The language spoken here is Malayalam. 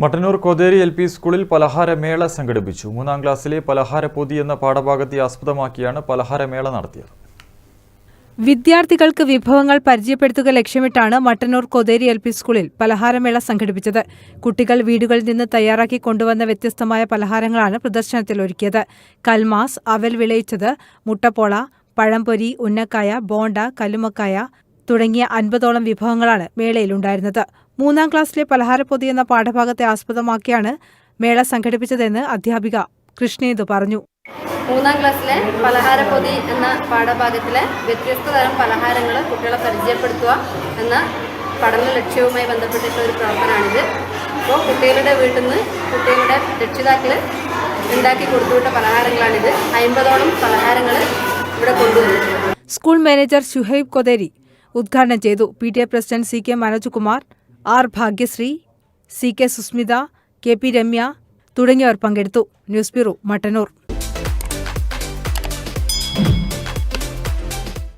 മട്ടന്നൂർ കൊതേരി എൽ പി സ്കൂളിൽ പലഹാരമേള സംഘടിപ്പിച്ചു. മൂന്നാം ക്ലാസ്സിലെ പലഹാരപ്പൊതി എന്ന പാഠഭാഗത്തെ ആസ്പദമാക്കിയാണ് പലഹാരമേള നടത്തിയത്. വിദ്യാർത്ഥികൾക്ക് വിഭവങ്ങൾ പരിചയപ്പെടുത്തുക ലക്ഷ്യമിട്ടാണ് മട്ടന്നൂർ കൊതേരി എൽ പി സ്കൂളിൽ പലഹാരമേള സംഘടിപ്പിച്ചത്. കുട്ടികൾ വീടുകളിൽ നിന്ന് തയ്യാറാക്കി കൊണ്ടുവന്ന വ്യത്യസ്തമായ പലഹാരങ്ങളാണ് പ്രദർശനത്തിൽ ഒരുക്കിയത്. കൽമാസ് അവൽ വിളയിച്ചത് മുട്ടപ്പോള പഴംപൊരി ഉന്നക്കായ ബോണ്ട കല്ലുമക്കായ തുടങ്ങിയ അൻപതോളം വിഭവങ്ങളാണ് മേളയിലുണ്ടായിരുന്നത്. മൂന്നാം ക്ലാസ്സിലെ പലഹാരപ്പൊതി എന്ന പാഠഭാഗത്തെ ആസ്പദമാക്കിയാണ് മേള സംഘടിപ്പിച്ചതെന്ന് അധ്യാപിക കൃഷ്ണേന്ദു പറഞ്ഞു. മൂന്നാം ക്ലാസ്സിലെ പലഹാരപ്പൊതി എന്ന പാഠഭാഗത്തിലെ വ്യത്യസ്ത തരം പലഹാരങ്ങൾ കുട്ടികളെ പരിചയപ്പെടുത്തുക എന്ന പഠന ലക്ഷ്യവുമായി ബന്ധപ്പെട്ടിട്ടുള്ള ഒരു പ്രവർത്തനമാണിത്. അപ്പോൾ കുട്ടികളുടെ വീട്ടിൽ നിന്ന് കുട്ടികളുടെ രക്ഷിതാക്കൾ ഉണ്ടാക്കി കൊടുത്തുവിട്ട പലഹാരങ്ങളാണിത്. അമ്പതോളം പലഹാരങ്ങൾ ഇവിടെ കൊണ്ടുവന്നിട്ടുണ്ട്. സ്കൂൾ മാനേജർ ഷുഹൈബ് കൊതേരി ഉദ്ഘാടനം ചെയ്തു. P T A president C K Manojkumar R Bhagyasree C K Susmitha K P Ramya തുടങ്ങിയവർ പങ്കെടുത്തു. News bureau Mattannur.